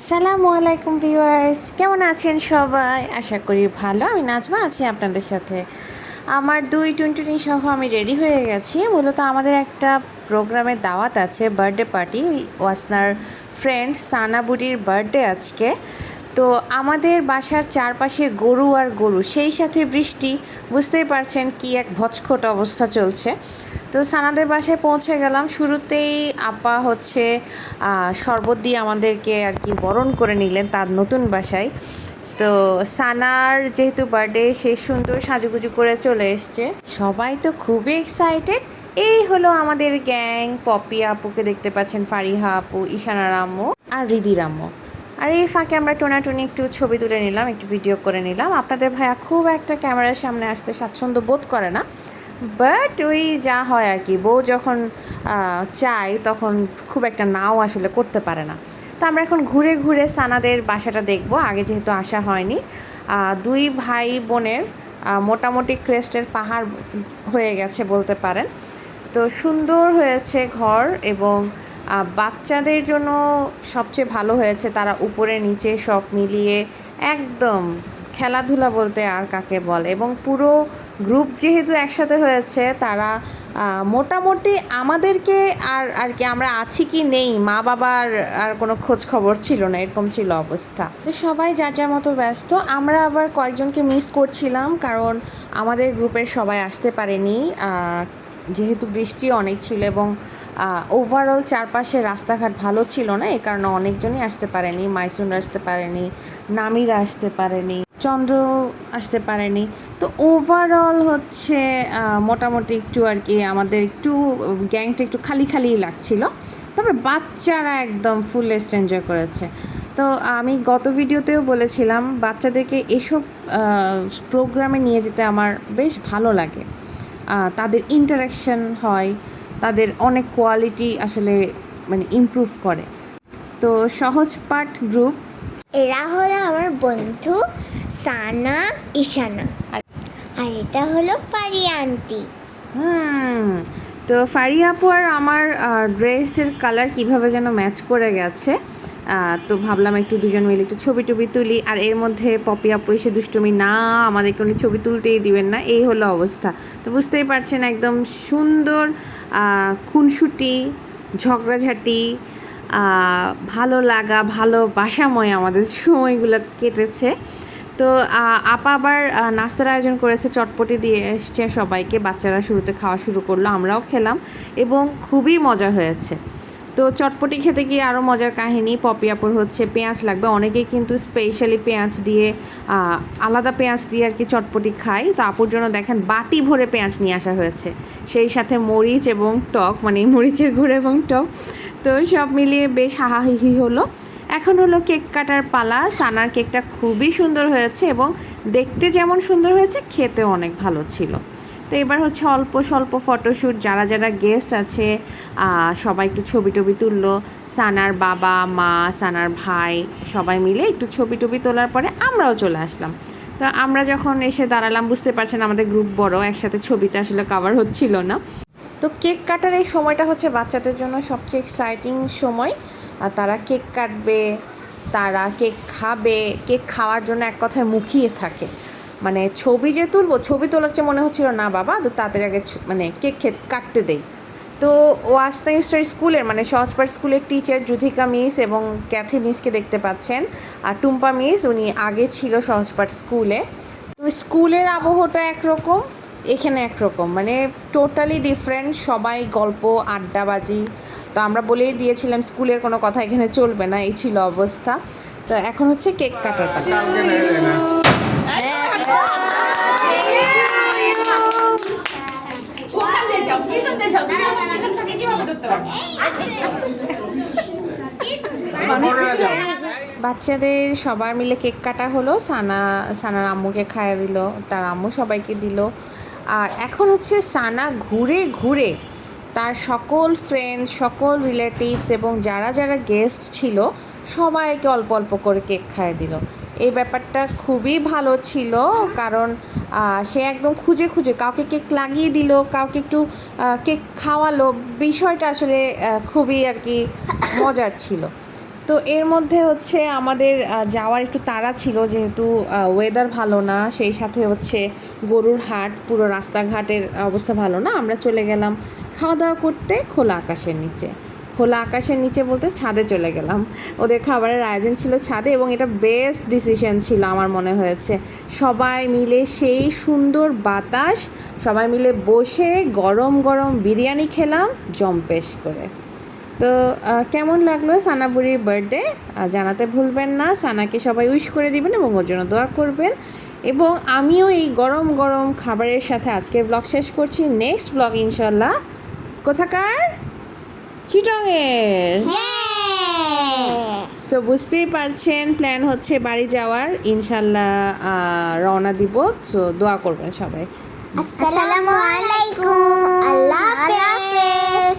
আসসালামু আলাইকুম ভিউয়ার্স। কেমন আছেন সবাই? আশা করি ভালো। আমি নাজমা আছি আপনাদের সাথে। আমার দুই টুনটুনি সহ আমি রেডি হয়ে গেছি। মূলত আমাদের একটা প্রোগ্রামের দাওয়াত আছে বার্থডে পার্টি। ওয়াসনার ফ্রেন্ড সানা বুড়ির বার্থডে আজকে। তো আমাদের বাসার চারপাশে গরু আর গরু, সেই সাথে বৃষ্টি, বুঝতেই পারছেন কি এক ভচখট অবস্থা চলছে। তো সানাদের বাসায় পৌঁছে গেলাম। শুরুতেই আপা হচ্ছে শরবত দিয়ে আমাদেরকে আর কি বরণ করে নিলেন তার নতুন বাসায়। তো সানার যেহেতু বার্থডে, সে সুন্দর সাজুগুজু করে চলে এসছে। সবাই তো খুবই এক্সাইটেড এই হলো আমাদের গ্যাং, পপি আপুকে দেখতে পাচ্ছেন, ফারিহা আপু ঈশানা রাম্মু আর রিদি রাম্মু আর এই ফাঁকে আমরা টোনাটুনি একটু ছবি তুলে নিলাম, একটু ভিডিও করে নিলাম। আপনাদের ভাইয়া খুব একটা ক্যামেরার সামনে আসতে স্বাচ্ছন্দ্য বোধ করে না। বাট ওই যা হয় আর কি, বউ যখন চায় তখন খুব একটা নাও আসলে করতে পারে না। তো আমরা এখন ঘুরে ঘুরে সানাদের বাসাটা দেখব। আগে যেহেতু আসা হয়নি দুই ভাই বোনের মোটামুটি ক্রেস্টের পাহাড় হয়ে গেছে বলতে পারেন। তো সুন্দর হয়েছে ঘর এবং বাচ্চাদের জন্য সবচেয়ে ভালো হয়েছে তারা উপরে নিচে সব মিলিয়ে একদম খেলাধুলা বলতে আর কাকে বলে। এবং পুরো গ্রুপ যেহেতু একসাথে হয়েছে, তারা মোটামুটি আমাদেরকে আর আর কি আমরা আছি কি নেই, মা বাবার আর কোনো খোঁজ খবর ছিল না, এরকম ছিল অবস্থা। তো সবাই যার যার মতো ব্যস্ত, আমরা আবার কয়েকজনকে মিস করছিলাম কারণ আমাদের গ্রুপের সবাই আসতে পারেনি। যেহেতু বৃষ্টি অনেক ছিল এবং ওভারঅল চারপাশে রাস্তাঘাট ভালো ছিল না, এ কারণে অনেকজনই আসতে পারেনি মাইসুন আসতে পারেনি, নামিরা আসতে পারেনি চন্দ্র আসতে পারেনি। তো ওভারঅল হচ্ছে মোটামুটি একটু আর কি আমাদের একটু গ্যাংটা একটু খালি খালি লাগছিল, তবে বাচ্চারা একদম ফুলেস্ট এনজয় করেছে। তো আমি গত ভিডিওতেও বলেছিলাম, বাচ্চাদেরকে এসব প্রোগ্রামে নিয়ে যেতে আমার বেশ ভালো লাগে। তাদের ইন্টারাকশন হয় তাদের অনেক কোয়ালিটি আসলে মানে ইমপ্রুভ করে। তো সহজ পাঠ গ্রুপ এরা হলো আমার বন্ধু সানা ইশানা আর এটা হলো ফারিয়া আন্টি। হুম তো ফারি আপু আর আমার ড্রেসের কালার কীভাবে যেন ম্যাচ করে গেছে তো ভাবলাম একটু দুজন মিলে একটু ছবি টবি তুলি আর এর মধ্যে পপি আপু এসে দুষ্টুমি না আমাদের কোনো ছবি তুলতেই দিবেন না। এই হলো অবস্থা। তো বুঝতেই পারছেন একদম সুন্দর খুনসুটি, ঝগড়াঝাটি ভালো লাগা ভালোবাসাময় আমাদের সময়গুলো কেটেছে। তো আপা আবার নাস্তার আয়োজন করেছে, চটপটি দিয়ে এসছে সবাইকে। বাচ্চারা শুরুতে খাওয়া শুরু করল, আমরাও খেলাম এবং খুবই মজা হয়েছে। তো চটপটি খেতে গিয়ে আরও মজার কাহিনী, পপি আপুর হচ্ছে পেঁয়াজ লাগবে। অনেকেই কিন্তু স্পেশালি পেঁয়াজ দিয়ে আলাদা পেঁয়াজ দিয়ে আর কি চটপটি খায়। তো আপুর জন্য দেখেন বাটি ভরে পেঁয়াজ নিয়ে আসা হয়েছে। সেই সাথে মরিচ এবং টক মানে মরিচের গুঁড়ো এবং টক, তো সব মিলিয়ে বেশ হাহাহিহি হলো। এখন হলো কেক কাটার পালা। সানার কেকটা খুবই সুন্দর হয়েছে এবং দেখতে যেমন সুন্দর হয়েছে খেতে অনেক ভালো ছিল। তো এবার হচ্ছে অল্প স্বল্প ফটোশ্যুট যারা যারা গেস্ট আছে সবাই একটু ছবি টবি তুললো। সানার বাবা, মা, সানার ভাই, সবাই মিলে একটু ছবি টবি তোলার পরে আমরাও চলে আসলাম। তো আমরা যখন এসে দাঁড়ালাম, বুঝতে পারছেন আমাদের গ্রুপ বড়, একসাথে ছবিতে আসলে কভার হচ্ছিল না। তো কেক কাটার এই সময়টা হচ্ছে বাচ্চাদের জন্য সবচেয়ে এক্সাইটিং সময়। আর তারা কেক কাটবে, তারা কেক খাবে, কেক খাওয়ার জন্য এক কথায় মুখিয়ে থাকে। মানে ছবি যে তুলবো, ছবি তোলার চেয়ে মনে হচ্ছিল, না বাবা, তো তাদের আগে মানে কেক খে কাটতে দেই। তো ওয়াস্তা ইস্টার স্কুলের মানে সহজপাড় স্কুলের টিচার যুধিকা মিস এবং ক্যাথি মিসকে দেখতে পাচ্ছেন। আর টুম্পা মিস, উনি আগে ছিল সহজপাড় স্কুলে। তো স্কুলের আবহটা একরকম, এখানে একরকম। মানে টোটালি ডিফারেন্ট সবাই গল্প, আড্ডাবাজি। তো আমরা বলেই দিয়েছিলাম, স্কুলের কোনো কথা এখানে চলবে না। এই ছিল অবস্থা। তো এখন হচ্ছে কেক কাটার পালা। বাচ্চাদের সবার মিলে কেক কাটা হলো, সানা, সানার আম্মুকে খাইয়ে দিল, তার আম্মু সবাইকে দিল। আর এখন হচ্ছে সানা ঘুরে ঘুরে তার সকল ফ্রেন্ড সকল রিলেটিভস এবং যারা যারা গেস্ট ছিল, সবাইকে অল্প অল্প করে কেক খাইয়ে দিল। এই ব্যাপারটা খুবই ভালো ছিল, কারণ সে একদম খুঁজে খুঁজে কাউকে কেক লাগিয়ে দিল, কাউকে একটু কেক খাওয়ালো। বিষয়টা আসলে খুবই আর কি মজার ছিল। তো এর মধ্যে হচ্ছে আমাদের যাওয়ার একটু তাড়া ছিল, যেহেতু ওয়েদার ভালো না, সেই সাথে হচ্ছে গরুর হাট, পুরো রাস্তাঘাটের অবস্থা ভালো না। আমরা চলে গেলাম খাওয়া দাওয়া করতে খোলা আকাশের নিচে। খোলা আকাশের নিচে বলতে ছাদে চলে গেলাম। ওদের খাবারের আয়োজন ছিল ছাদে এবং এটা বেস্ট ডিসিশন ছিল আমার মনে হয়েছে। সবাই মিলে সেই সুন্দর বাতাস, সবাই মিলে বসে গরম গরম বিরিয়ানি খেলাম জম্পেশ করে। তো কেমন লাগল সানাবুরির বার্থডে জানাতে ভুলবেন না। সানাকে সবাই উইশ করে দিবেন এবং ওর জন্য দোয়া করবেন। এবং আমিও এই গরম গরম খাবারের সাথে আজকের ব্লগ শেষ করছি। নেক্সট ব্লগ ইনশাল্লাহ কোথাকার? চিটংয়ের। সো বুঝতেই পারছেন প্ল্যান হচ্ছে বাড়ি যাওয়ার। ইনশাল্লাহ রওনা দিব। সো দোয়া করবেন সবাই। আসসালামু আলাইকুম। আল্লাহ হাফেজ।